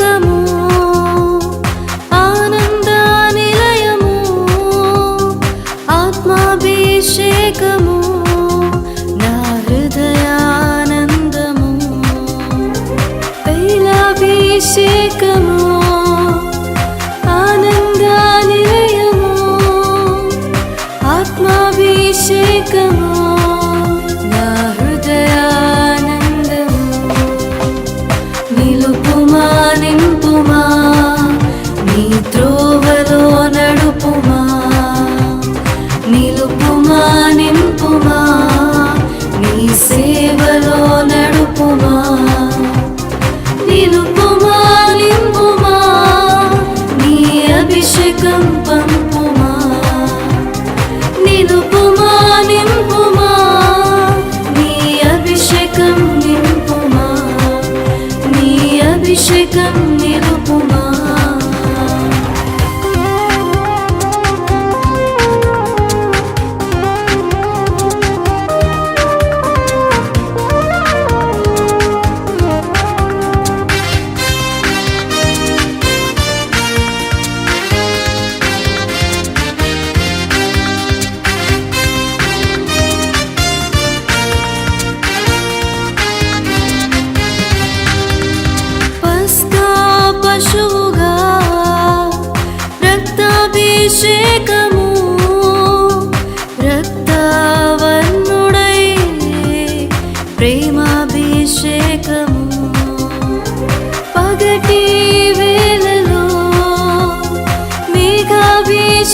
come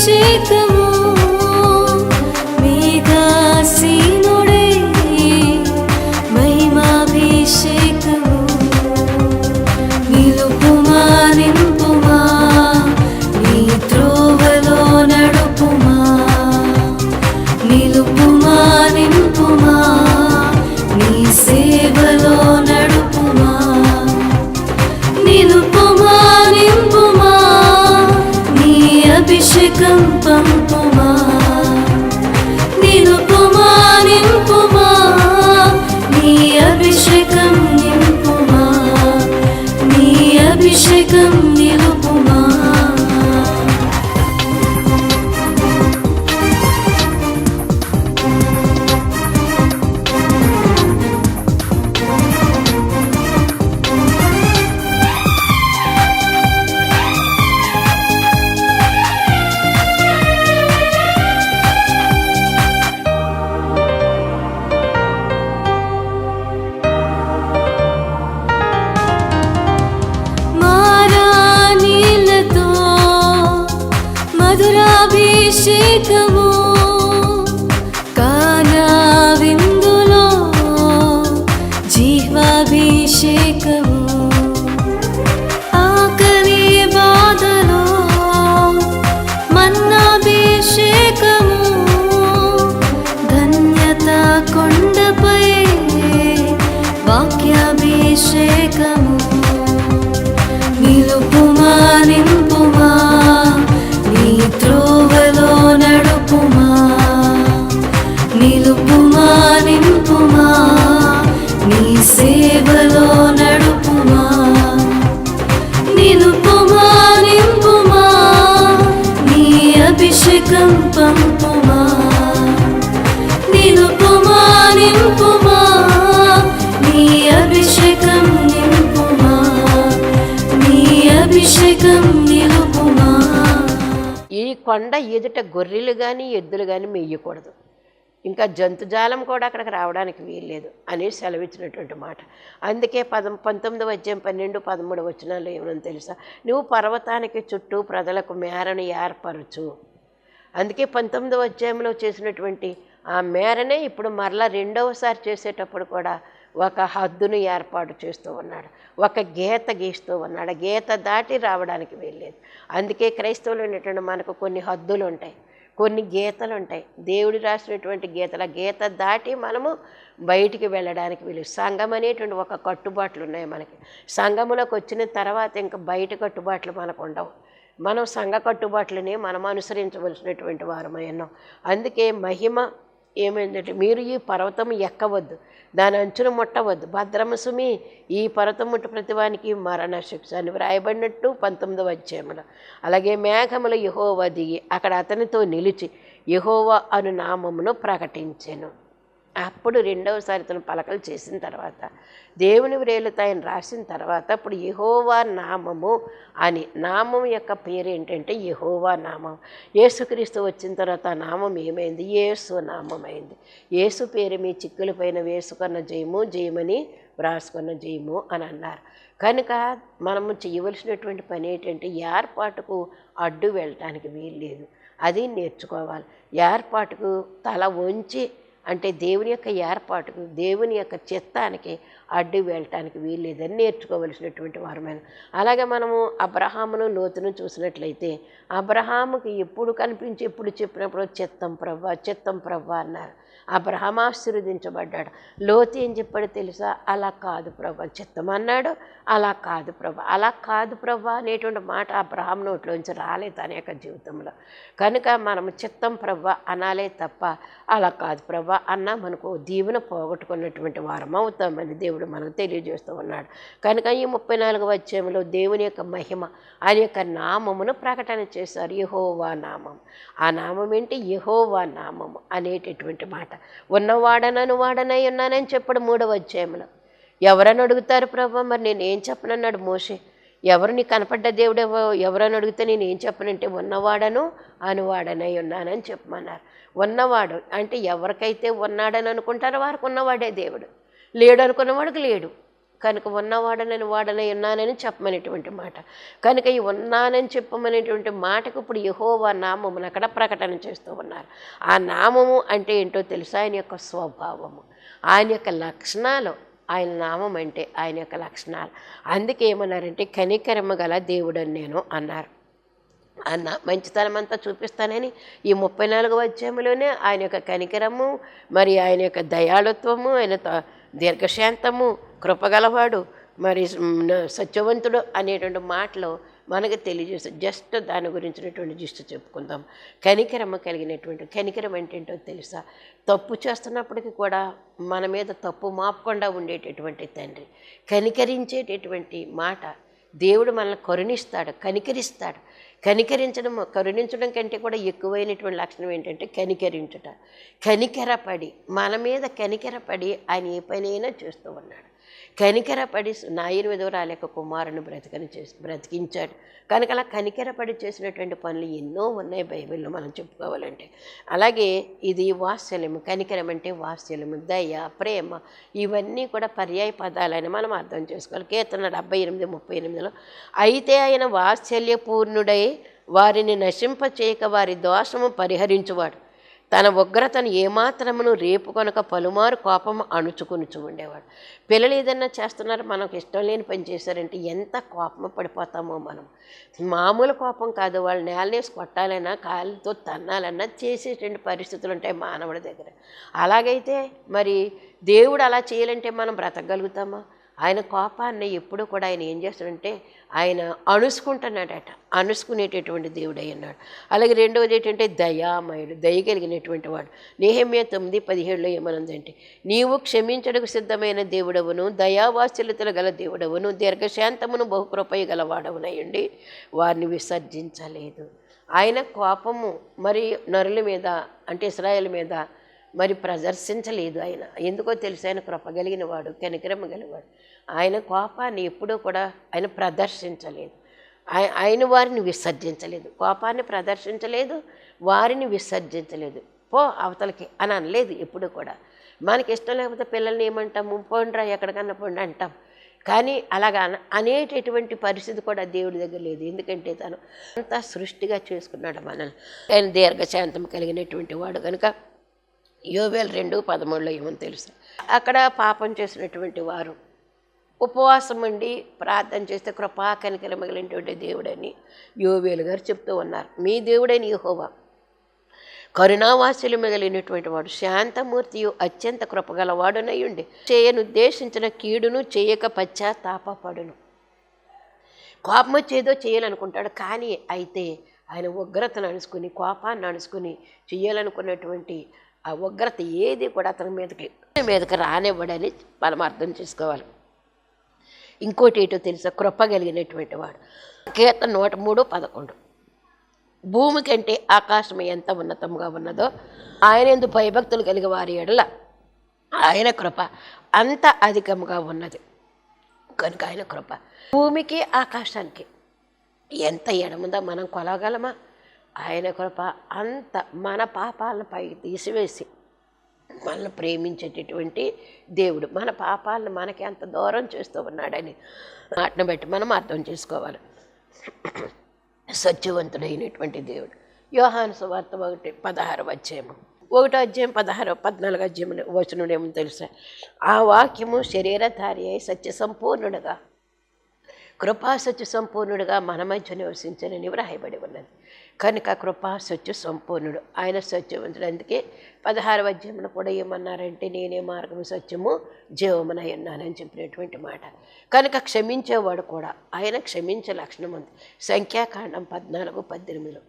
see the కొండ ఎదుట గొర్రెలు కానీ ఎద్దులు కానీ మెయ్యకూడదు ఇంకా జంతుజాలం కూడా అక్కడికి రావడానికి వీల్లేదు అని సెలవిచ్చినటువంటి మాట. అందుకే పదం పంతొమ్మిది వచ్చాం పన్నెండు పదమూడు వచ్చినాలు ఏమని తెలుసా? నువ్వు పర్వతానికి చుట్టూ ప్రజలకు మేరను ఏర్పరచు. అందుకే పంతొమ్మిది అధ్యాయంలో చేసినటువంటి ఆ మేరనే ఇప్పుడు మరలా రెండవసారి చేసేటప్పుడు కూడా ఒక హద్దును ఏర్పాటు చేస్తూ ఉన్నాడు. ఒక గీత గీస్తూ ఉన్నాడు. గీత దాటి రావడానికి వెళ్ళేది అందుకే క్రైస్తవులు ఉన్నటువంటి మనకు కొన్ని హద్దులు ఉంటాయి కొన్ని గీతలు ఉంటాయి దేవుడు రాసినటువంటి గీతలు ఆ గీత దాటి మనము బయటికి వెళ్ళడానికి వీలు సంఘం అనేటువంటి ఒక కట్టుబాట్లు ఉన్నాయి మనకి. సంఘములోకి వచ్చిన తర్వాత ఇంకా బయట కట్టుబాట్లు మనకు ఉండవు. మనం సంఘ కట్టుబాట్లని మనం అనుసరించవలసినటువంటి వారమై ఉన్నాం. అందుకే మహిమ ఏమైందంటే మీరు ఈ పర్వతం ఎక్కవద్దు దాని అంచున ముట్టవద్దు. భద్రమ సుమి ఈ పర్వతం ముట్టు ప్రతివానికి మరణ శిక్ష అని వ్రాయబడినట్టు పంతొమ్మిదవ అధ్యాయంలో. అలాగే మేఘముల యహోవా దిగి అక్కడ అతనితో నిలిచి యహోవా అను నామమును ప్రకటించాను. అప్పుడు రెండవసారి తను పలకలు చేసిన తర్వాత దేవుని వ్రేలుతో ఆయన రాసిన తర్వాత అప్పుడు యహోవా నామము అని నామం యొక్క పేరు ఏంటంటే యహోవా నామం. యేసుక్రీస్తు వచ్చిన తర్వాత ఆ నామం ఏమైంది? యేసు నామం అయింది యేసు పేరు మీ చిక్కుల పైన వేసుకున్న జయము జయమని వ్రాసుకున్న జయము అని అన్నారు. కనుక మనము చేయవలసినటువంటి పని ఏంటంటే ఏర్పాటుకు అడ్డు వెళ్ళటానికి వీలు లేదు. అది నేర్చుకోవాలి. ఏర్పాటుకు తల వంచి అంటే దేవుని యొక్క ఏర్పాటుకు దేవుని యొక్క చిత్తానికి అడ్డు వెళ్ళటానికి వీల్లేదని నేర్చుకోవలసినటువంటి వారమైన. అలాగే మనము అబ్రహామును లోతును చూసినట్లయితే అబ్రహాముకి ఎప్పుడు కనిపించి ఎప్పుడు చెప్పినప్పుడు చిత్తం ప్రవ్వ చిత్తం ప్రవ్వ అన్నారు. అబ్రహం ఆశీర్వదించబడ్డాడు. లోతు ఏం చెప్పాడు తెలుసా? అలా కాదు ప్రభా చిత్తం అన్నాడు. అలా కాదు ప్రభా అలా కాదు ప్రభా అనేటువంటి మాట అబ్రహం నోట్లోంచి రాలేదు అనే యొక్క జీవితంలో. కనుక మనం చిత్తం ప్రభా అనాలే తప్ప అలా కాదు ప్రభా అన్నా మనకు దీవెన పోగొట్టుకున్నటువంటి వారం అవుతామని దేవుడు మనకు తెలియజేస్తూ ఉన్నాడు. కనుక ఈ ముప్పై నాలుగు వచ్చేములో దేవుని యొక్క మహిమ ఆయన యొక్క నామమును ప్రకటన చేశారు. యహోవా నామం. ఆ నామం ఏంటి? యహోవా నామము అనేటటువంటి మాట. ఉన్నవాడనను వాడనై ఉన్నానని చెప్పడు మూడవ అధ్యాయంలో ఎవరని అడుగుతారు ప్రభా? మరి నేను ఏం చెప్పనన్నాడు మోషే? ఎవరు నీ కనపడ్డ దేవుడు ఎవరని అడిగితే నేను ఏం చెప్పనంటే ఉన్నవాడను అనువాడనై ఉన్నానని చెప్పమన్నారు. ఉన్నవాడు అంటే ఎవరికైతే ఉన్నాడని అనుకుంటారో వారికి ఉన్నవాడే దేవుడు. లేడు అనుకున్నవాడికి లేడు. కనుక ఉన్నవాడనని వాడనై ఉన్నానని చెప్పమనేటువంటి మాట. కనుక ఈ ఉన్నానని చెప్పమనేటువంటి మాటకు ఇప్పుడు యహోవా నామమును అక్కడ ప్రకటన చేస్తూ ఉన్నారు. ఆ నామము అంటే ఏంటో తెలుసా? ఆయన యొక్క స్వభావము. ఆయన యొక్క లక్షణాలు ఆయన నామం అంటే ఆయన యొక్క లక్షణాలు. అందుకే ఏమన్నారంటే కనికరమ గల దేవుడని నేను అన్నారు. అన్న మంచితనం అంతా చూపిస్తానని ఈ ముప్పై నాలుగు అధ్యాయంలోనే ఆయన యొక్క కనికరము మరి ఆయన యొక్క దయాళుత్వము ఆయన త- దీర్ఘశాంతము కృపగలవాడు మరి సత్యవంతుడు అనేటువంటి మాటలు మనకు తెలియజేస్తుంది జస్ట్ దాని గురించినటువంటి జిస్ట్ చెప్పుకుందాం. కనికరమ కలిగినటువంటి కనికరం అంటే ఏంటో తెలుసా? తప్పు చేస్తున్నప్పటికీ కూడా మన మీద తప్పు మాపకుండా ఉండేటటువంటి తండ్రి. కనికరించేటటువంటి మాట దేవుడు మనల్ని కరుణిస్తాడు కనికరిస్తాడు. కనికరించడం కరుణించడం కంటే కూడా ఎక్కువైనటువంటి లక్షణం ఏంటంటే కనికరించుట. కనికెరపడి మన మీద కనికెరపడి ఆయన ఏ పనైనా చేస్తూ ఉన్నాడు. కనికరపడి నాయన విధవరాల యొక్క కుమారుని బ్రతకని చేసి బ్రతికించాడు. కనుక అలా కనికరపడి చేసినటువంటి పనులు ఎన్నో ఉన్నాయి బైబిల్లో మనం చెప్పుకోవాలంటే. అలాగే ఇది వాత్సల్యము. కనికరం అంటే వాత్సల్యము దయ ప్రేమ ఇవన్నీ కూడా పర్యాయ పదాలని మనం అర్థం చేసుకోవాలి. కీర్తన డెబ్బై ఎనిమిది ముప్పై ఎనిమిదిలో అయితే ఆయన వాత్సల్యపూర్ణుడై వారిని నశింప చేయక వారి దోషము పరిహరించువాడు. తన ఉగ్రతను ఏమాత్రమును రేపు కనుక పలుమారు కోపం అణుచుకుని ఉండేవాడు. పిల్లలు ఏదన్నా చేస్తున్నారు మనకు ఇష్టం లేని పని చేశారంటే ఎంత కోపం పడిపోతామో మనం. మామూలు కోపం కాదు వాళ్ళు నేలనేసి కొట్టాలన్నా కాళ్ళతో తన్నాలన్నా చేసేటువంటి పరిస్థితులు ఉంటాయి మానవుడి దగ్గర. అలాగైతే మరి దేవుడు అలా చేయాలంటే మనం బ్రతకగలుగుతామా? ఆయన కోపాన్ని ఎప్పుడు కూడా ఆయన ఏం చేస్తాడంటే ఆయన అణుసుకుంటున్నాడట అణుసుకునేటటువంటి దేవుడై అన్నాడు అలాగే రెండవది ఏంటంటే దయామయుడు దయ కలిగినటువంటి వాడు. నేహమ్య తొమ్మిది పదిహేడులో ఏమనుందంటే నీవు క్షమించడకు సిద్ధమైన దేవుడవును దయావాత్సల్యతలు గల దేవుడవును దీర్ఘశాంతమును బహుకృపయ గలవాడవునయండి వారిని విసర్జించలేదు. ఆయన కోపము మరి నరుల మీద అంటే ఇస్రాయల్ మీద మరి ప్రదర్శించలేదు ఆయన. ఎందుకో తెలుసు ఆయన కృప కలిగిన వాడు కనికరమ గలవాడు. ఆయన కోపాన్ని ఎప్పుడూ కూడా ఆయన ప్రదర్శించలేదు. ఆయ- ఆయన వారిని విసర్జించలేదు. కోపాన్ని ప్రదర్శించలేదు వారిని విసర్జించలేదు. పో అవతలకి అని అనలేదు ఎప్పుడు కూడా. మనకి ఇష్టం లేకపోతే పిల్లల్ని ఏమంటాము? పోండ్రా ఎక్కడికన్నా పోండి అంటాం. కానీ అలాగా అనేటటువంటి పరిస్థితి కూడా దేవుడి దగ్గర లేదు. ఎందుకంటే తను అంతా సృష్టిగా చేసుకున్నాడు మనల్ని. ఆయన దీర్ఘశాంతం కలిగినటువంటి వాడు కనుక యోవేలు రెండు పదమూడులో ఏమని తెలుసు? అక్కడ పాపం చేసినటువంటి వారు ఉపవాసం ఉండి ప్రార్థన చేస్తే కృపా కనికరమగిలినటువంటి దేవుడని యోవేలు గారు చెప్తూ ఉన్నారు. మీ దేవుడని యహోవా కరుణావాసులు మిగిలినటువంటి వాడు శాంతమూర్తియు అత్యంత కృపగలవాడునయ్యుండి చేయనుద్దేశించిన కీడును చేయక పశ్చాత్తాపడును కోపం వచ్చేదో చేయాలనుకుంటాడు కానీ అయితే ఆయన ఉగ్రతను అణుచుకుని కోపాన్ని అణుచుకుని చేయాలనుకున్నటువంటి ఆ ఉగ్రత ఏది కూడా అతని మీదకి మీదకి రానివ్వడని మనం అర్థం చేసుకోవాలి. ఇంకోటి ఏటో తెలుసా? కృప కలిగినటువంటి వాడు. కీర్తన నూట మూడు పదకొండు. భూమి కంటే ఆకాశం ఎంత ఉన్నతంగా ఉన్నదో ఆయన ఎందు భయభక్తులు కలిగి వారి ఎడల ఆయన కృప అంత అధికముగా ఉన్నది. కనుక ఆయన కృప. భూమికి ఆకాశానికి ఎంత ఎడముందో మనం కొలవగలమా? ఆయన కృప అంత మన పాపాలను పైకి తీసివేసి మనల్ని ప్రేమించేటటువంటి దేవుడు. మన పాపాలను మనకి ఎంత దూరం చేస్తూ ఉన్నాడని మాటను బట్టి మనం అర్థం చేసుకోవాలి. సత్యవంతుడైనటువంటి దేవుడు. యోహాను సువార్త ఒకటి పదహారు వచ్చేము ఒకటో అధ్యాయం పదహారు పద్నాలుగు అధ్యాయం వచనుడేమో తెలుసా? ఆ వాక్యము శరీరధారి అయి సత్య సంపూర్ణుడుగా కృపా సత్య సంపూర్ణుడుగా మన మధ్య నివసించనని వ్రాయబడి ఉన్నది. కనుక కృపా సత్య సంపూర్ణుడు. ఆయన సత్యవంతుడు అందుకే పదహారు అధ్యాయంలో కూడా ఏమన్నారంటే నేనే మార్గము సత్యము జీవమునై ఉన్నానని చెప్పినటువంటి మాట. కనుక క్షమించేవాడు కూడా ఆయన క్షమించే లక్షణం ఉంది. సంఖ్యాకాండం పద్నాలుగు పద్దెనిమిదిలో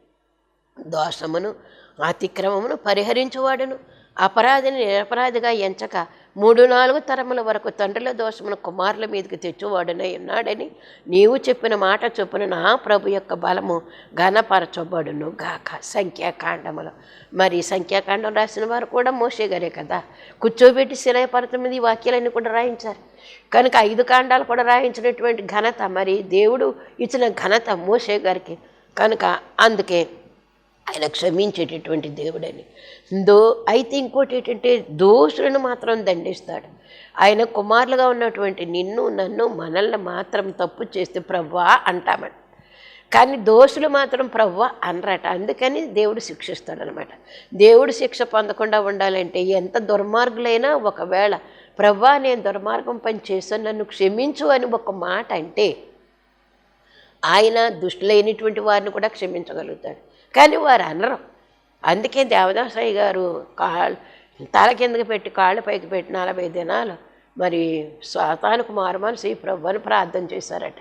దోషమును అతిక్రమమును పరిహరించువాడును. అపరాధిని నిరపరాధిగా ఎంచక మూడు నాలుగు తరముల వరకు తండ్రుల దోషమును కుమారుల మీదకి తెచ్చువాడునై ఉన్నాడని నీవు చెప్పిన మాట చొప్పున నా ప్రభు యొక్క బలము ఘనపరచబడును గాక. సంఖ్యాకాండములో. మరి సంఖ్యాకాండం రాసిన వారు కూడా మోషే గారే కదా? కూర్చోబెట్టి శిలయపరత మీద ఈ వాక్యాలన్నీ కూడా రాయించారు. కనుక ఐదు కాండాలు కూడా రాయించినటువంటి ఘనత మరి దేవుడు ఇచ్చిన ఘనత మోసే గారికి. కనుక అందుకే ఆయన క్షమించేటటువంటి దేవుడని. దో అయితే ఇంకోటి ఏంటంటే దోషులను మాత్రం దండిస్తాడు. ఆయన కుమారులుగా ఉన్నటువంటి నిన్ను నన్ను మనల్ని మాత్రం తప్పు చేస్తే ప్రవ్వా అంటామని కానీ దోషులు మాత్రం ప్రవ్వ అనరట. అందుకని దేవుడు శిక్షిస్తాడనమాట. దేవుడు శిక్ష పొందకుండా ఉండాలంటే ఎంత దుర్మార్గులైనా ఒకవేళ ప్రవ్వా నేను దుర్మార్గం పని చేశాను నన్ను క్షమించు అని ఒక మాట అంటే ఆయన దుష్టులైనటువంటి వారిని కూడా క్షమించగలుగుతాడు. కానీ వారు అనరు. అందుకే దేవదాసయ్య గారు కాళ్ళు తల కిందకి పెట్టి కాళ్ళు పైకి పెట్టి నలభై దినాలు మరి స్వాతానికి మారుమనిసి ఈ ప్రభుని ప్రార్థన చేశారట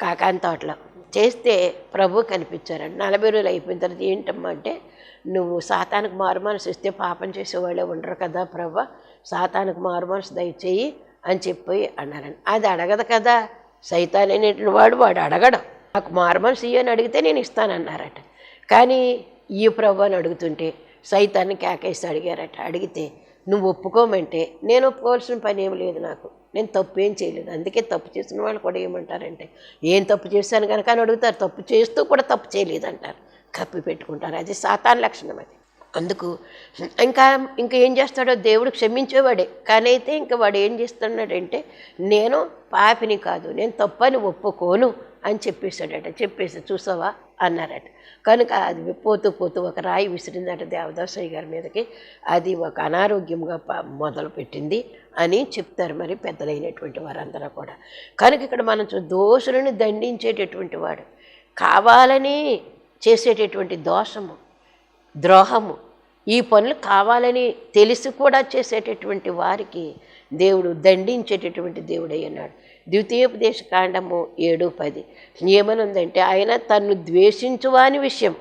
కాకాని తోటలో. చేస్తే ప్రభు కనిపించారంట. నలభై రోజులు అయిపోయిన తర్వాత ఏంటమ్మా అంటే నువ్వు సాతానికి మారు మనసు ఇస్తే పాపం చేసేవాళ్ళే ఉండరు కదా ప్రభు సాతానికి మారు మనసు దయచేయి అని చెప్పి అన్నారండి అది అడగదు కదా సైతాన్ అనేటువంటి వాడు వాడు అడగడం. నాకు మారు మనసు ఇయ్యని అడిగితే నేను ఇస్తానన్నారట. కానీ ఈ ప్రభు అని అడుగుతుంటే సైతాన్ని కేకేసి అడిగారట. అడిగితే నువ్వు ఒప్పుకోమంటే నేను ఒప్పుకోవాల్సిన పని ఏం లేదు నాకు. నేను తప్పు ఏం చేయలేదు. అందుకే తప్పు చేసిన వాళ్ళు కూడా ఏమంటారంటే ఏం తప్పు చేశాను కనుక అని అడుగుతారు. తప్పు చేస్తూ కూడా తప్పు చేయలేదు అంటారు. కప్పి పెట్టుకుంటారు. అది సాతాన్ లక్షణం అది. అందుకు ఇంకా ఇంకా ఏం చేస్తాడో దేవుడు క్షమించేవాడే. కానీ అయితే ఇంకా వాడు ఏం చేస్తున్నాడంటే నేను పాపిని కాదు. నేను తప్పని ఒప్పుకోను. అని చెప్పేశాడట. చెప్పేసి చూసావా? అన్నారట. కనుక అది పోతూ పోతూ ఒక రాయి విసిరిందట దేవదాసయ్య గారి మీదకి. అది ఒక అనారోగ్యంగా మొదలు మొదలుపెట్టింది అని చెప్తారు మరి పెద్దలైనటువంటి వారందరూ కూడా. కనుక ఇక్కడ మనం దోషులను దండించేటటువంటి వాడు. కావాలని చేసేటటువంటి దోషము ద్రోహము ఈ పనులు కావాలని తెలిసి కూడా చేసేటటువంటి వారికి దేవుడు దండించేటటువంటి దేవుడై ఉన్నాడు. ద్వితీయోపదేశ కాండము ఏడు పది. ఏమనుందంటే ఆయన తన్ను ద్వేషించువాని విషయం.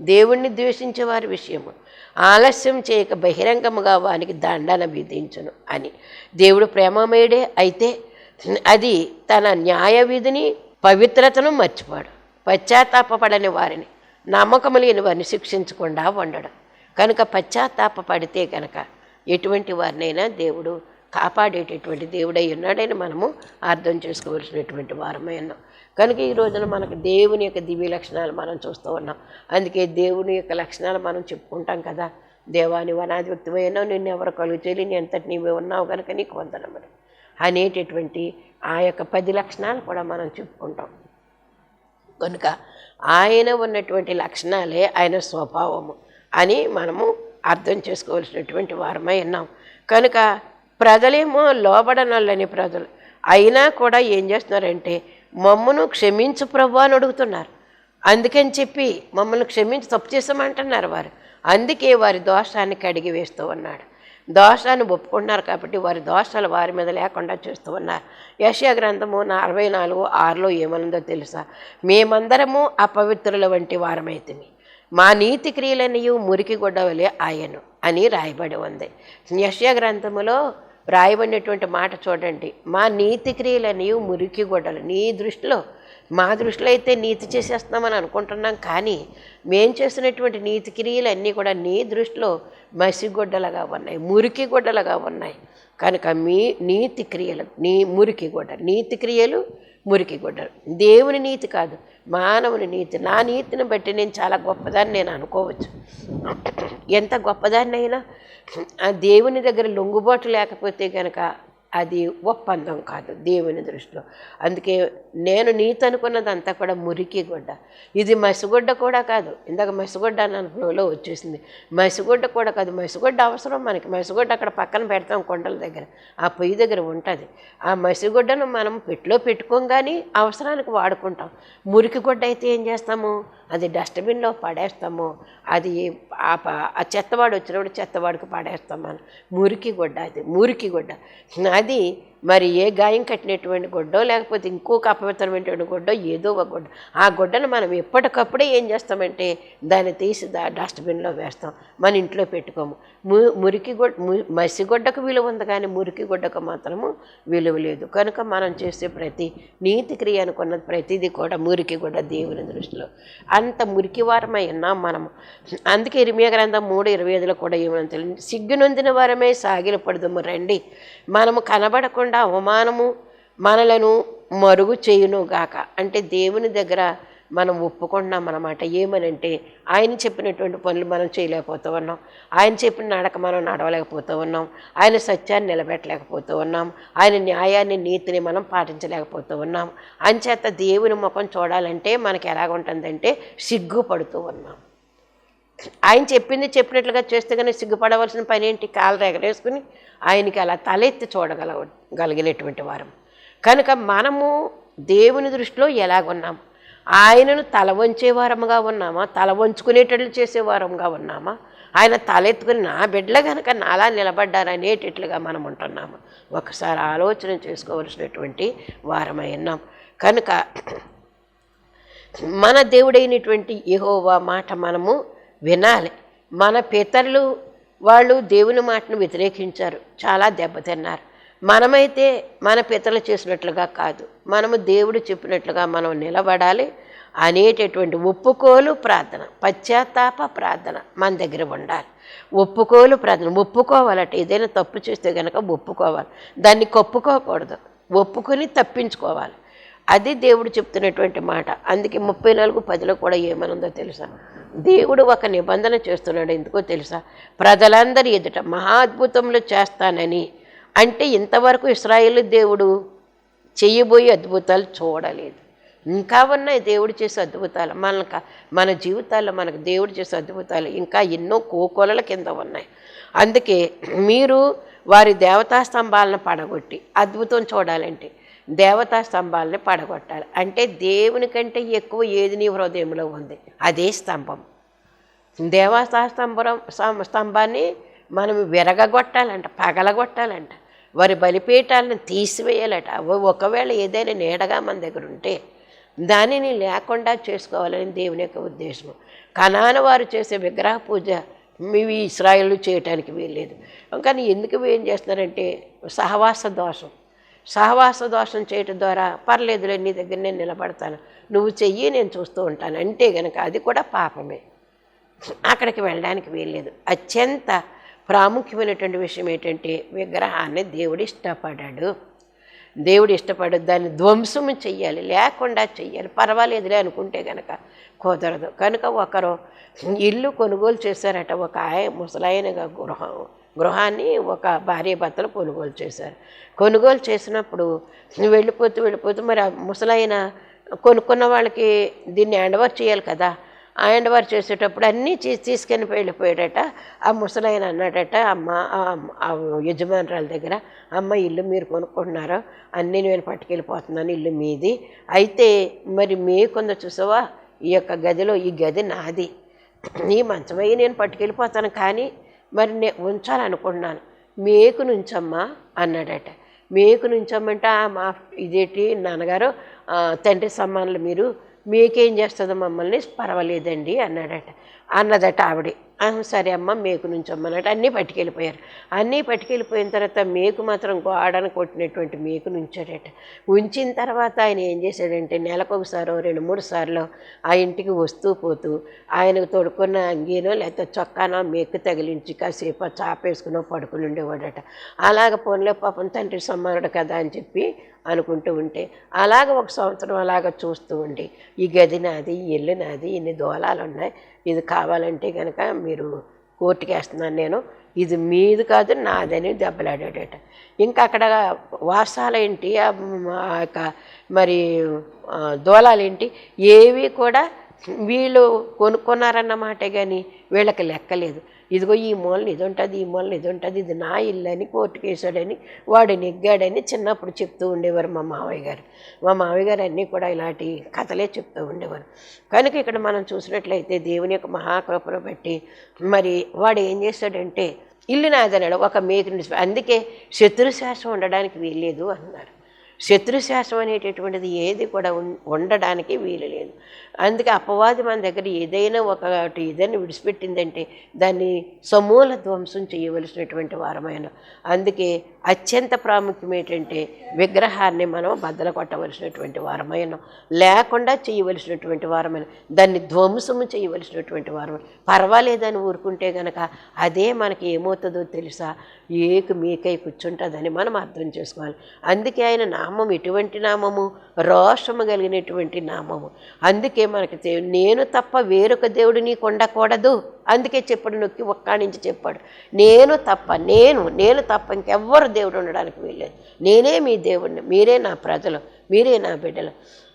దేవుణ్ణి ద్వేషించే వారి విషయము. ఆలస్యం చేయక బహిరంగముగా వానికి దండన విధించును అని. దేవుడు ప్రేమమయుడే అయితే అది తన న్యాయ విధిని పవిత్రతను మర్చిపోడు. పశ్చాత్తాపడని వారిని నమ్మకము లేని వారిని శిక్షించకుండా ఉండడం. కనుక పశ్చాత్తాపపడితే కనుక ఎటువంటి వారినైనా దేవుడు కాపాడేటటువంటి దేవుడై ఉన్నాడని మనము అర్థం చేసుకోవలసినటువంటి వారమై ఉన్నాం. కనుక ఈ రోజున మనకు దేవుని యొక్క దివ్య లక్షణాలు మనం చూస్తూ ఉన్నాం. అందుకే దేవుని యొక్క లక్షణాలు మనం చెప్పుకుంటాం కదా. దేవాని వనాది ఉన్నావు నిన్ను ఎవరు కలుగు చేయలేని ఎంతటి నీవే ఉన్నావు కనుక నీకు వందనమని అనేటటువంటి ఆ యొక్క పది లక్షణాలు కూడా మనం చెప్పుకుంటాం. కనుక ఆయన ఉన్నటువంటి లక్షణాలే ఆయన స్వభావము అని మనము అర్థం చేసుకోవాల్సినటువంటి వారమై ఉన్నాం. కనుక ప్రజలేమో లోబడనల్లని ప్రజలు. అయినా కూడా ఏం చేస్తున్నారంటే మమ్మను క్షమించు ప్రభు అని అడుగుతున్నారు. అందుకని చెప్పి మమ్మల్ని క్షమించి తప్పు చేసామంటున్నారు వారు. అందుకే వారి దోషాన్ని కడిగి వేస్తూ ఉన్నాడు. దోషాన్ని ఒప్పుకుంటున్నారు కాబట్టి వారి దోషాలు వారి మీద లేకుండా చేస్తూ ఉన్నారు. యశ్యా గ్రంథము అరవై నాలుగు ఆరులో ఏమనుందో తెలుసా? మేమందరము అపవిత్రుల వంటి వారమైతిమి. మా నీతి క్రియలనియు మురికి గొడవలే ఆయను అని రాయబడి ఉంది. యశ్యా గ్రంథములో రాయబడినటువంటి మాట చూడండి. మా నీతి క్రియలనియు మురికి గొడ్డలు. నీ దృష్టిలో మా దృష్టిలో అయితే నీతి చేసేస్తున్నామని అనుకుంటున్నాం కానీ మేం చేసినటువంటి నీతి క్రియలు అన్నీ కూడా నీ దృష్టిలో మసిగొడ్డలుగా ఉన్నాయి మురికి గొడ్డలుగా ఉన్నాయి. కనుక మీ నీతి క్రియలు నీ మురికి గొడ్డ నీతి క్రియలు మురికి గొడ్డలు దేవుని నీతి కాదు మానవుని నీతి. నా నీతిని బట్టి నేను చాలా గొప్పదాన్ని నేను అనుకోవచ్చు. ఎంత గొప్పదాన్ని అయినా ఆ దేవుని దగ్గర లొంగుబాటు లేకపోతే కనుక అది ఒప్పందం కాదు దేవుని దృష్టిలో. అందుకే నేను నీతనుకున్నదంతా కూడా మురికి గుడ్డ. ఇది మసిగుడ్డ కూడా కాదు. ఇందాక మసిగుడ్డ అన్న ఫ్లోలో వచ్చేసింది. మసిగుడ్డ కూడా కాదు. మసిగుడ్డ అవసరం మనకి. మసిగుడ్డ అక్కడ పక్కన పెడతాం కొండల దగ్గర. ఆ పొయ్యి దగ్గర ఉంటుంది. ఆ మసిగుడ్డను మనం పెట్టులో పెట్టుకోం కానీ అవసరానికి వాడుకుంటాం. మురికి గుడ్డ అయితే ఏం చేస్తాము? అది డస్ట్బిన్లో పడేస్తాము. అది ఆ ప- ఆ చెత్తవాడు వచ్చినప్పుడు చెత్తవాడికి పడేస్తాం మనం. మురికి గుడ్డ అది. మురికి గుడ్డ. అది మరి ఏ గాయం కట్టినటువంటి గుడ్డో లేకపోతే ఇంకొక అపవిత్రమైనటువంటి గుడ్డో ఏదో ఒక గుడ్డ. ఆ గుడ్డను మనం ఎప్పటికప్పుడే ఏం చేస్తామంటే దాన్ని తీసి దా డస్ట్బిన్లో వేస్తాం. మన ఇంట్లో పెట్టుకోము. ము మురికి గుడ్డ ము- మసి గుడ్డకు విలువ ఉంది కానీ మురికి గుడ్డకు మాత్రము విలువ లేదు. కనుక మనం చేసే ప్రతి నీతి క్రియ అనుకున్నది ప్రతిదీ కూడా మురికి గుడ్డ దేవుని దృష్టిలో. అంత మురికి వారమై ఉన్నాం మనము. అందుకే ఇరిమియా గ్రంథం మూడు ఇరవై ఐదులో కూడా ఏమని తెలియదు. సిగ్గునొందిన వారమే సాగిలపడదుము. రండి. మనము కనబడకుండా అవమానము మనలను మరుగు చేయును గాక. అంటే దేవుని దగ్గర మనం ఒప్పుకున్నాం అన్నమాట. ఏమనంటే ఆయన చెప్పినటువంటి పనులు మనం చేయలేకపోతూ ఉన్నాం. ఆయన చెప్పిన నడక మనం నడవలేకపోతూ ఉన్నాం. ఆయన సత్యాన్ని నిలబెట్టలేకపోతూ ఉన్నాం. ఆయన న్యాయాన్ని నీతిని మనం పాటించలేకపోతూ ఉన్నాం. అంచేత దేవుని ముఖం చూడాలంటే మనకి ఎలాగుంటుందంటే సిగ్గుపడుతూ ఉన్నాం. ఆయన చెప్పింది చెప్పినట్లుగా చేస్తే కానీ సిగ్గుపడవలసిన పని ఏంటి? కాలు ఎగరేసుకుని ఆయనకి అలా తలెత్తి చూడగల గలిగినటువంటి వారం. కనుక మనము దేవుని దృష్టిలో ఎలాగున్నాం? ఆయనను తల వంచే వారముగా ఉన్నామా? తల వంచుకునేటట్లు చేసే వారంగా ఉన్నామా? ఆయన తలెత్తుకుని నా బిడ్డలు కనుక నాలా నిలబడ్డారనేటట్లుగా మనం ఉంటున్నాము. ఒకసారి ఆలోచన చేసుకోవలసినటువంటి వారమై ఉన్నాం. కనుక మన దేవుడైనటువంటి యెహోవా మాట మనము వినాలి. మన పితరులు వాళ్ళు దేవుని మాటను వ్యతిరేకించారు. చాలా దెబ్బతిన్నారు. మనమైతే మన పితరులు చేసినట్లుగా కాదు. మనము దేవుడు చెప్పినట్లుగా మనం నిలబడాలి అనేటటువంటి ఒప్పుకోలు ప్రార్థన పశ్చాత్తాప ప్రార్థన మన దగ్గర ఉండాలి. ఒప్పుకోలు ప్రార్థన ఒప్పుకోవాలట ఏదైనా తప్పు చేస్తే కనుక ఒప్పుకోవాలి. దాన్ని కప్పుకోకూడదు. ఒప్పుకొని తప్పించుకోవాలి. అది దేవుడు చెప్తున్నటువంటి మాట. అందుకే ముప్పై నాలుగు పదిలో కూడా ఏమనుందో తెలుసా? దేవుడు ఒక నిబంధన చేస్తున్నాడు. ఎందుకో తెలుసా? ప్రజలందరి ఎదుట మహా అద్భుతములు చేస్తానని. అంటే ఇంతవరకు ఇస్రాయేల్ దేవుడు చెయ్యబోయే అద్భుతాలు చూడలేదు. ఇంకా ఉన్నాయి దేవుడు చేసే అద్భుతాలు. మనక మన జీవితాల్లో మనకు దేవుడు చేసే అద్భుతాలు ఇంకా ఎన్నో కోకొలల కింద ఉన్నాయి. అందుకే మీరు వారి దేవతా స్తంభాలను పడగొట్టి అద్భుతం చూడాలంటే దేవతా స్తంభాలని పడగొట్టాలి. అంటే దేవుని కంటే ఎక్కువ ఏది నీ హృదయంలో ఉంది? అదే స్తంభం. దేవతా స్తంభం స్తంభాన్ని మనం విరగగొట్టాలంట పగలగొట్టాలంట. వారి బలిపీఠాలను తీసివేయాలట. ఒకవేళ ఏదైనా నీడగా మన దగ్గర ఉంటే దానిని లేకుండా చేసుకోవాలని దేవుని యొక్క ఉద్దేశం కనాన వారు చేసే విగ్రహ పూజ మీవి ఇస్రాయలు చేయటానికి వీల్లేదు. కానీ ఎందుకు ఏం చేస్తున్నారంటే సహవాస దోషం. సహవాస దోషం చేయటం ద్వారా పర్లేదులే నీ దగ్గర నేను నిలబడతాను. నువ్వు చెయ్యి నేను చూస్తూ ఉంటాను. అంటే గనక అది కూడా పాపమే. అక్కడికి వెళ్ళడానికి వీల్లేదు. అత్యంత ప్రాముఖ్యమైనటువంటి విషయం ఏంటంటే విగ్రహాన్ని దేవుడు ఇష్టపడాడు. దేవుడు ఇష్టపడదు దాన్ని ధ్వంసము చెయ్యాలి లేకుండా చెయ్యాలి. పర్వాలేదులే అనుకుంటే కనుక కుదరదు. కనుక ఒకరు ఇల్లు కొనుగోలు చేశారట ఒక ఆయ ముసలాయనగా గృహం. గృహాన్ని ఒక భార్య భర్తలు కొనుగోలు చేశారు. కొనుగోలు చేసినప్పుడు వెళ్ళిపోతూ వెళ్ళిపోతూ మరి ఆ ముసలాయన కొనుక్కున్న వాళ్ళకి దీన్ని హ్యాండ్ఓవర్ చేయాలి కదా. ఆ హ్యాండ్ ఓవర్ చేసేటప్పుడు అన్నీ తీసి తీసుకెళ్ళి వెళ్ళిపోయాడట. ఆ ముసలాయన అన్నాడట అమ్మ ఆ యజమానురాల దగ్గర అమ్మ ఇల్లు మీరు కొనుక్కుంటున్నారు? అన్నీ నేను పట్టుకెళ్ళిపోతున్నాను ఇల్లు మీది. అయితే మరి మీకుందో చూసావా? ఈ యొక్క గదిలో ఈ గది నాది. ఈ మంచమయ్యి నేను పట్టుకెళ్ళిపోతాను కానీ మరి నేను ఉంచాలనుకుంటున్నాను. మేకు నుంచమ్మా అన్నాడట. మేకు నుంచమ్మంటే మా ఇదేటి నాన్నగారు తండ్రి సమ్మానులు మీరు మీకేం చేస్తుందో మమ్మల్ని పర్వాలేదండి అన్నాడట. అన్నదట ఆవిడ. సరే అమ్మ మేకు నుంచి అమ్మన్నట్టు అన్నీ పట్టుకెళ్ళిపోయారు. అన్నీ పట్టుకెళ్ళిపోయిన తర్వాత మేకు మాత్రం గోడను కొట్టినటువంటి మేకు ఉంచాడట ఉంచిన తర్వాత ఆయన ఏం చేశాడంటే నెలకొకసారో రెండు మూడు సార్లు ఆ ఇంటికి వస్తూ పోతూ ఆయనకు తొడుకున్న అంగీనో లేకపోతే చొక్కానో మేకు తగిలించి కాసేపు చాపేసుకునో పడుకుని ఉండేవాడట. అలాగ పోన్లే పాపం తండ్రి సమ్మానుడు కదా అని చెప్పి అనుకుంటూ ఉంటే అలాగ ఒక సంవత్సరం అలాగ చూస్తూ ఉండి ఈ గది నాది ఈ ఇల్లు నాది ఇన్ని దోలాలు ఉన్నాయి ఇది కావాలంటే కనుక మీరు కోర్టుకి వేస్తున్నాను నేను. ఇది మీది కాదు నాదని దెబ్బలాడాడట. ఇంకా అక్కడ వాసాలేంటి ఆ యొక్క మరి దోలాలేంటి ఏవి కూడా వీళ్ళు కొనుక్కున్నారన్నమాట కానీ వీళ్ళకి లెక్కలేదు. ఇదిగో ఈ మూలని ఇది ఉంటుంది ఈ మూలని ఇది ఉంటుంది ఇది నా ఇల్లు అని కోర్టుకు వేసాడని వాడు నెగ్గాడని చిన్నప్పుడు చెప్తూ ఉండేవారు మా మావయ్య గారు. మా మావయ్య గారు అన్నీ కూడా ఇలాంటి కథలే చెప్తూ ఉండేవారు. కనుక ఇక్కడ మనం చూసినట్లయితే దేవుని యొక్క మహాకృపను బట్టి మరి వాడు ఏం చేశాడంటే ఇల్లు నాదన్నాడు ఒక మేకుని అందుకే శత్రుశాసం ఉండడానికి వీల్లేదు అన్నారు. శత్రుశాస్త్రం అనేటటువంటిది ఏది కూడా ఉం- ఉండడానికి వీలు లేదు. అందుకే అపవాది మన దగ్గర ఏదైనా ఒకటి ఏదైనా విడిచిపెట్టిందంటే దాన్ని సమూల ధ్వంసం చేయవలసినటువంటి వారమైన. అందుకే అత్యంత ప్రాముఖ్యం ఏంటంటే విగ్రహాన్ని మనం బద్దలు కొట్టవలసినటువంటి వారమైన లేకుండా చేయవలసినటువంటి వారమైన దాన్ని ధ్వంసము చేయవలసినటువంటి వారమైన. పర్వాలేదని ఊరుకుంటే గనక అదే మనకి ఏమవుతుందో తెలుసా? ఏకు మీకై కూర్చుంటుందని మనం అర్థం చేసుకోవాలి. అందుకే ఆయన నామం ఎటువంటి నామము? రోషము కలిగినటువంటి నామము. అందుకే మనకి నేను తప్ప వేరొక దేవుడు నీకు ఉండకూడదు. అందుకే చెప్పాడు నొక్కి ఒక్కడి నుంచి చెప్పాడు. నేను తప్ప నేను నేను తప్ప ఇంకెవ్వరు దేవుడు ఉండడానికి వీల్లేదు. నేనే మీ దేవుడిని మీరే నా ప్రజలు మీరే నా బిడ్డలు.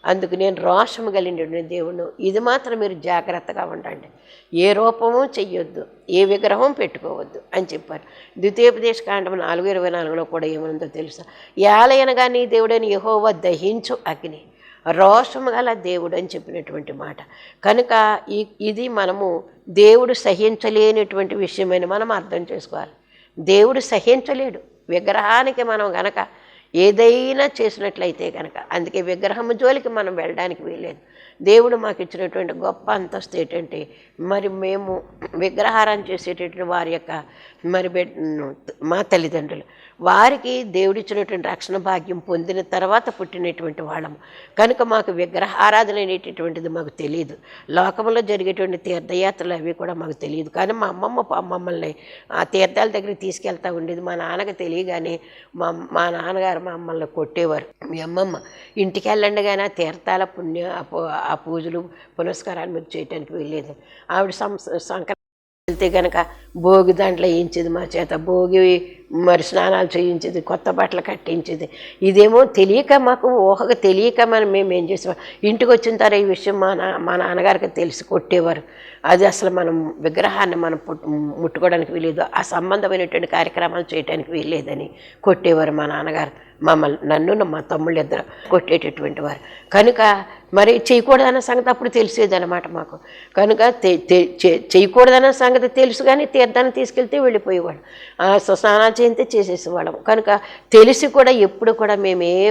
అందుకు నేను రోషము కలిగిన దేవుడు ఇది మాత్రం మీరు జాగ్రత్తగా ఉండండి. ఏ రూపము చెయ్యొద్దు ఏ విగ్రహం పెట్టుకోవద్దు అని చెప్పారు. ద్వితీయోపదేశ కాండం నాలుగు ఇరవై నాలుగులో కూడా ఏమనుందో తెలుసా? ఏలయనగా నీ దేవుడని యహోవ దహించు అగ్ని. రోషము గల దేవుడు అని చెప్పినటువంటి మాట. కనుక ఈ ఇది మనము దేవుడు సహించలేనటువంటి విషయమని మనం అర్థం చేసుకోవాలి. దేవుడు సహించలేడు. విగ్రహానికి మనం గనక ఏదైనా చేసినట్లయితే కనుక అందుకే విగ్రహం జోలికి మనం వెళ్ళడానికి వీలేదు దేవుడు మాకు ఇచ్చినటువంటి గొప్ప అంతస్తు ఏంటంటే మరి మేము విగ్రహారం చేసేటటువంటి వారి యొక్క మరి మా తల్లిదండ్రులు వారికి దేవుడిచ్చినటువంటి రక్షణ భాగ్యం పొందిన తర్వాత పుట్టినటువంటి వాళ్ళము. కనుక మాకు విగ్రహారాధన అనేటటువంటిది మాకు తెలియదు లోకంలో జరిగేటువంటి తీర్థయాత్రలు అవి కూడా మాకు తెలియదు కానీ మా అమ్మమ్మ మమ్మల్ని ఆ తీర్థాల దగ్గరికి తీసుకెళ్తా ఉండేది. మా నాన్నకి తెలియగానే మా మా నాన్నగారు మమ్మల్ని కొట్టేవారు. మీ అమ్మమ్మ ఇంటికి వెళ్ళండి కానీ ఆ తీర్థాల పుణ్య ఆ పూజలు పునస్కారాలు మీరు చేయటానికి వెళ్ళేది. ఆవిడ సం సంక్రాంతి వెళ్తే కనుక భోగి దాంట్లో వేయించేది మా చేత? భోగి మరి స్నానాలు చేయించేది కొత్త బట్టలు కట్టించేది. ఇదేమో తెలియక మాకు ఊహగా తెలియక మనం మేము ఏం చేసాం ఇంటికి వచ్చిన తర్వాత ఈ విషయం మా నా మా నాన్నగారికి తెలిసి కొట్టేవారు. అది అసలు మనం విగ్రహాన్ని మనం ముట్టుకోవడానికి వీలేదు ఆ సంబంధమైనటువంటి కార్యక్రమాలు చేయడానికి వీల్లేదని కొట్టేవారు మా నాన్నగారు. మమ్మల్ని నన్ను మా తమ్ముళ్ళు ఇద్దరు కొట్టేటటువంటి వారు. కనుక మరి చేయకూడదన్న సంగతి అప్పుడు తెలిసేదన్నమాట మాకు. కనుక చేయకూడదన్న సంగతి తెలుసు కానీ తీర్థాన్ని తీసుకెళ్తే వెళ్ళిపోయేవాడు ఆ, స్నానాలు చేయితే చేసేసేవాళ్ళం కనుక తెలిసి కూడా ఎప్పుడు కూడా మేము ఏ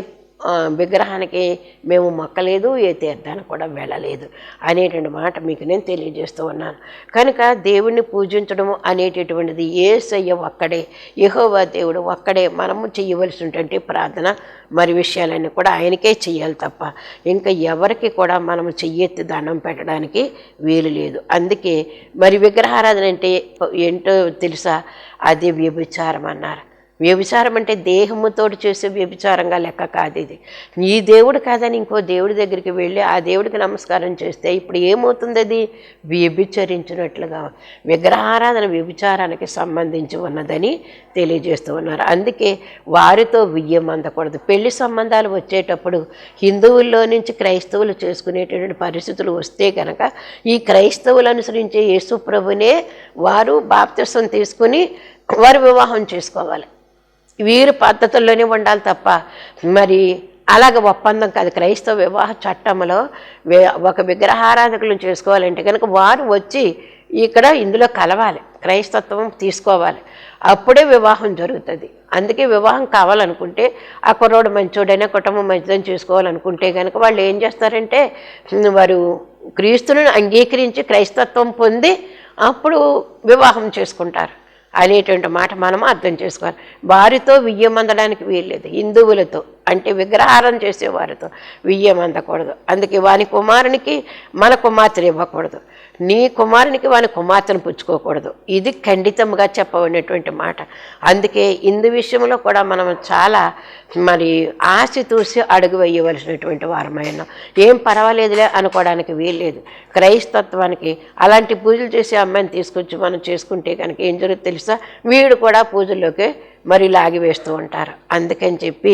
విగ్రహానికి మేము మొక్కలేదు ఏ తీర్థానికి కూడా వెళ్ళలేదు అనేటువంటి మాట మీకు నేను తెలియజేస్తూ ఉన్నాను. కనుక దేవుణ్ణి పూజించడం అనేటటువంటిది ఏసయ్య ఒక్కడే యహోవా దేవుడు ఒక్కడే మనము చేయవలసినటువంటి ప్రార్థన మరి విషయాలన్నీ కూడా ఆయనకే చేయాలి తప్ప ఇంకా ఎవరికి కూడా మనము చెయ్యెత్తి దండం పెట్టడానికి వీలు లేదు. అందుకే మరి విగ్రహారాధన అంటే ఏంటో తెలుసా? అది వ్యభిచారం అన్నారు. వ్యభిచారం అంటే దేహముతోటి చేసే వ్యభిచారంగా లెక్క కాదు ఇది. ఈ దేవుడు కాదని ఇంకో దేవుడి దగ్గరికి వెళ్ళి ఆ దేవుడికి నమస్కారం చేస్తే ఇప్పుడు ఏమవుతుంది అది? వ్యభిచరించినట్లుగా విగ్రహారాధన వ్యభిచారానికి సంబంధించి ఉన్నదని తెలియజేస్తూ ఉన్నారు. అందుకే వారితో వియ్యం అందకూడదు. పెళ్ళి సంబంధాలు వచ్చేటప్పుడు హిందువుల్లో నుంచి క్రైస్తవులు చేసుకునేటటువంటి పరిస్థితులు వస్తే కనుక ఈ క్రైస్తవులు అనుసరించే యేసు ప్రభునే వారు బాప్తిసం తీసుకుని వారు వివాహం చేసుకోవాలి. వీరు పద్ధతుల్లోనే ఉండాలి తప్ప మరి అలాగ ఒప్పందం కాదు. క్రైస్తవ వివాహ చట్టంలో ఒక విగ్రహారాధకులను చేసుకోవాలంటే కనుక వారు వచ్చి ఇక్కడ ఇందులో కలవాలి క్రైస్తత్వం తీసుకోవాలి. అప్పుడే వివాహం జరుగుతుంది. అందుకే వివాహం కావాలనుకుంటే ఆ కుర్రోడు మంచోడైనా కుటుంబం మంచిదని చేసుకోవాలనుకుంటే కనుక వాళ్ళు ఏం చేస్తారంటే వారు క్రీస్తులను అంగీకరించి క్రైస్తత్వం పొంది అప్పుడు వివాహం చేసుకుంటారు. అనేటువంటి మాట మనం అర్థం చేసుకోవాలి. వారితో వియ్యం అందడానికి వీల్లేదు హిందువులతో అంటే విగ్రహారం చేసేవారితో వియ్యం అందకూడదు. అందుకే వాని కుమారునికి మన కుమార్తెలు ఇవ్వకూడదు. నీ కుమారునికి వాని కుమార్తెను పుచ్చుకోకూడదు. ఇది ఖండితంగా చెప్పబడినటువంటి మాట. అందుకే ఇందు విషయంలో కూడా మనం చాలా మరి ఆశ తూసి అడుగు వేయవలసినటువంటి వారమైనా. ఏం పర్వాలేదులే అనుకోవడానికి వీల్లేదు. క్రైస్తత్వానికి అలాంటి పూజలు చేసే అమ్మాయిని తీసుకొచ్చి మనం చేసుకుంటే కనుక ఏం జరుగుతుంది తెలుసా? వీడు కూడా పూజల్లోకి మరి లాగివేస్తూ ఉంటారు. అందుకని చెప్పి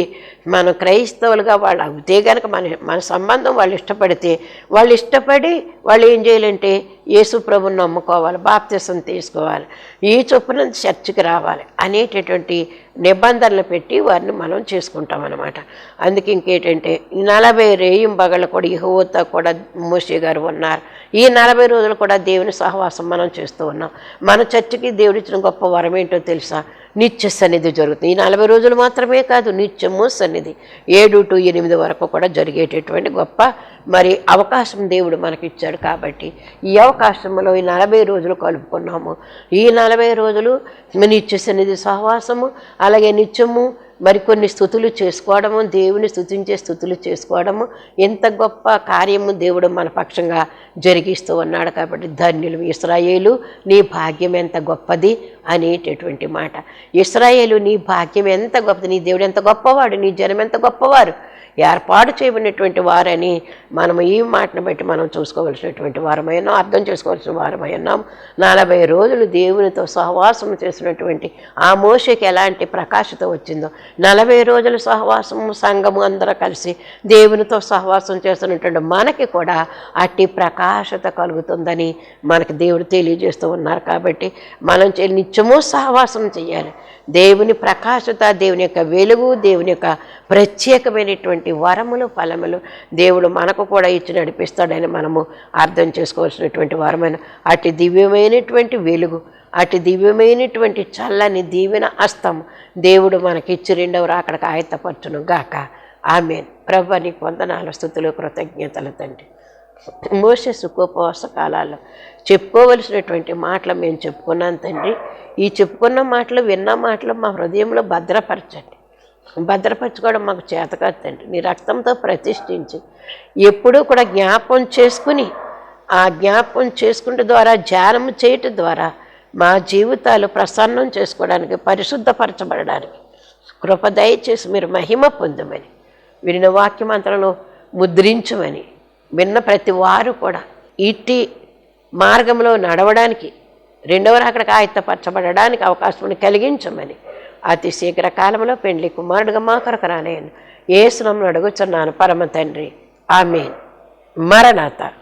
మనం క్రైస్తవులుగా వాళ్ళు అవుతే కనుక మన మన సంబంధం వాళ్ళు ఇష్టపడితే వాళ్ళు ఇష్టపడి వాళ్ళు ఏం చేయాలంటే యేసు ప్రభుని నమ్ముకోవాలి బాప్తిసం తీసుకోవాలి ఈ చొప్పున చర్చికి రావాలి అనేటటువంటి నిబంధనలు పెట్టి వారిని మనం చేసుకుంటాం అనమాట అందుకే ఇంకేంటంటే నలభై రేయం బగళ్ళు కూడా ఇహోతో కూడా మోషే గారు ఉన్నారు. ఈ నలభై రోజులు కూడా దేవుని సహవాసం మనం చేస్తూ ఉన్నాం. మన చర్చికి దేవుడిచ్చిన గొప్ప వరం ఏంటో తెలుసా? నిత్య సన్నిధి జరుగుతుంది. ఈ నలభై రోజులు మాత్రమే కాదు నిత్యము సన్నిధి. ఏడు టు ఎనిమిది వరకు కూడా జరిగేటటువంటి గొప్ప మరి అవకాశం దేవుడు మనకి ఇచ్చాడు కాబట్టి ఈ అవకాశంలో ఈ నలభై రోజులు కలుపుకున్నాము. ఈ నలభై రోజులు నిత్య సన్నిధి సహవాసము అలాగే నిత్యము మరికొన్ని స్థుతులు చేసుకోవడము దేవుని స్థుతించే స్థుతులు చేసుకోవడము ఎంత గొప్ప కార్యము దేవుడు మన పక్షంగా జరిగిస్తూ ఉన్నాడు కాబట్టి ధన్యులు. ఇస్రాయేలు నీ భాగ్యం ఎంత గొప్పది అనేటటువంటి మాట. ఇస్రాయేలు నీ భాగ్యం ఎంత గొప్పది? నీ దేవుడు ఎంత గొప్పవాడు? నీ జనం ఎంత గొప్పవారు? ఏర్పాటు చేయబడినటువంటి వారని మనం ఈ మాటను బట్టి మనం చూసుకోవలసినటువంటి వారమైనా అర్థం చేసుకోవాల్సిన వారమైనాం నలభై రోజులు దేవునితో సహవాసం చేసినటువంటి ఆ మోషకి ఎలాంటి ప్రకాశత వచ్చిందో నలభై రోజుల సహవాసము సంఘము అందరూ కలిసి దేవునితో సహవాసం చేస్తున్నటువంటి మనకి కూడా అట్టి ప్రకాశత కలుగుతుందని మనకి దేవుడు తెలియజేస్తూ ఉన్నారు. కాబట్టి మనం నిత్యము సహవాసం చేయాలి. దేవుని ప్రకాశత దేవుని యొక్క వెలుగు దేవుని యొక్క ప్రత్యేకమైనటువంటి వరములు ఫలములు దేవుడు మనకు కూడా ఇచ్చి నడిపిస్తాడని మనము అర్థం చేసుకోవాల్సినటువంటి వరమైన అటు దివ్యమైనటువంటి వెలుగు అటు దివ్యమైనటువంటి చల్లని దీవెన అస్తం దేవుడు మనకిచ్చి రెండవ రాకడకు ఆయత్తపరచును గాక. ఆమె ప్రభు నీకు వందనాలు స్థుతులు కృతజ్ఞతలు తండ్రి. మోసే సుఖోపవాస కాలాల్లో చెప్పుకోవలసినటువంటి మాటలు మేము చెప్పుకున్నాం తండ్రి. ఈ చెప్పుకున్న మాటలు విన్న మాటలు మా హృదయంలో భద్రపరచండి. భద్రపరచుకోవడం మాకు చేత నీ రక్తంతో ప్రతిష్ఠించి. ఎప్పుడూ కూడా జ్ఞాపం చేసుకుని ఆ జ్ఞాపం చేసుకుంట ద్వారా ధ్యానం చేయటం ద్వారా మా జీవితాలు ప్రసన్నం చేసుకోవడానికి పరిశుద్ధపరచబడడానికి కృప దయచేసి మీరు మహిమ పొందమని వినిన వాక్యమంత్రంలో ముద్రించమని విన్న ప్రతి వారు కూడా ఇట్టి మార్గంలో నడవడానికి రెండవ అక్కడ కాగితపరచబడడానికి అవకాశం కలిగించమని. అతి శీఘ్ర కాలంలో పెండ్లి కుమారుడుగా మా కొరకు రానేను ఏ శ్రమను అడుగుచున్నాను పరమ తండ్రి. ఆమె మరణాత.